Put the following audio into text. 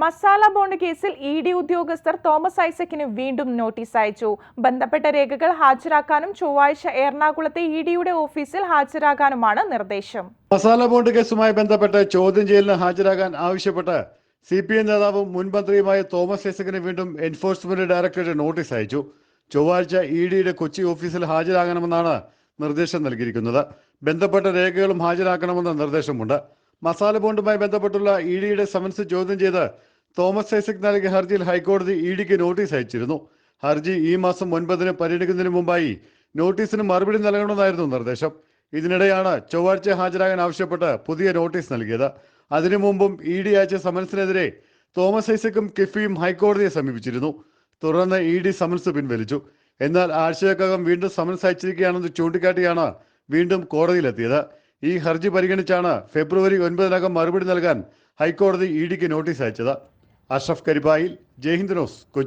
Masala bond കേസിൽ E D ഉദ്യോഗസ്ഥർ Thomas ഐസക്കിന് വീണ്ടും നോട്ടീസ് അയച്ചു. ബന്ധപ്പെട്ട രേഖകൾ ഹാജരാക്കാനും ചൊവ്വാഴ്ച എറണാകുളത്തെ ഇ ഡിയുടെ ഓഫീസിൽ ഹാജരാകാനുമാണ് നിർദ്ദേശം. മസാല ബോണ്ട് കേസുമായി ബന്ധപ്പെട്ട് ചോദ്യം ചെയ്യലിന് ഹാജരാകാൻ ആവശ്യപ്പെട്ട് സി പി എം നേതാവും മുൻ മന്ത്രിയുമായ തോമസ് ഐസക്കിന് വീണ്ടും എൻഫോഴ്സ്മെന്റ് ഡയറക്ടറേറ്റ് നോട്ടീസ് അയച്ചു. ചൊവ്വാഴ്ച ഇ ഡിയുടെ കൊച്ചി ഓഫീസിൽ ഹാജരാകണമെന്നാണ് നിർദ്ദേശം നൽകിയിരിക്കുന്നത്. ബന്ധപ്പെട്ട രേഖകളും ഹാജരാക്കണമെന്ന നിർദ്ദേശമുണ്ട്. മസാല ബോണ്ടുമായി ബന്ധപ്പെട്ടുള്ള ഇ ഡിയുടെ സമൻസ് ചോദ്യം ചെയ്ത് തോമസ് ഐസക് നൽകിയ ഹർജിയിൽ ഹൈക്കോടതി ഇ ഡിക്ക് നോട്ടീസ് അയച്ചിരുന്നു. ഹർജി ഈ മാസം ഒൻപതിന് പരിഗണിക്കുന്നതിന് മുമ്പായി നോട്ടീസിന് മറുപടി നൽകണമെന്നായിരുന്നു നിർദ്ദേശം. ഇതിനിടെയാണ് ചൊവ്വാഴ്ച ഹാജരാകാൻ ആവശ്യപ്പെട്ട് പുതിയ നോട്ടീസ് നൽകിയത്. അതിനു മുമ്പും ഇ ഡി അയച്ച സമൻസിനെതിരെ തോമസ് ഐസക്കും കിഫിയും ഹൈക്കോടതിയെ സമീപിച്ചിരുന്നു. തുടർന്ന് ഇ ഡി സമൻസ് പിൻവലിച്ചു. എന്നാൽ ആഴ്ചകൾക്കകം വീണ്ടും സമൻസ് അയച്ചിരിക്കുകയാണെന്ന് ചൂണ്ടിക്കാട്ടിയാണ് വീണ്ടും കോടതിയിലെത്തിയത്. ഈ ഹർജി പരിഗണിച്ചാണ് ഫെബ്രുവരി ഒൻപതിനകം മറുപടി നൽകാൻ ഹൈക്കോടതി ഇ ഡിക്ക് നോട്ടീസ് അയച്ചത്. അഷ്റഫ് കരിപ്പായിൽ ജയ്ഹിന്ദ് ന്യൂസ്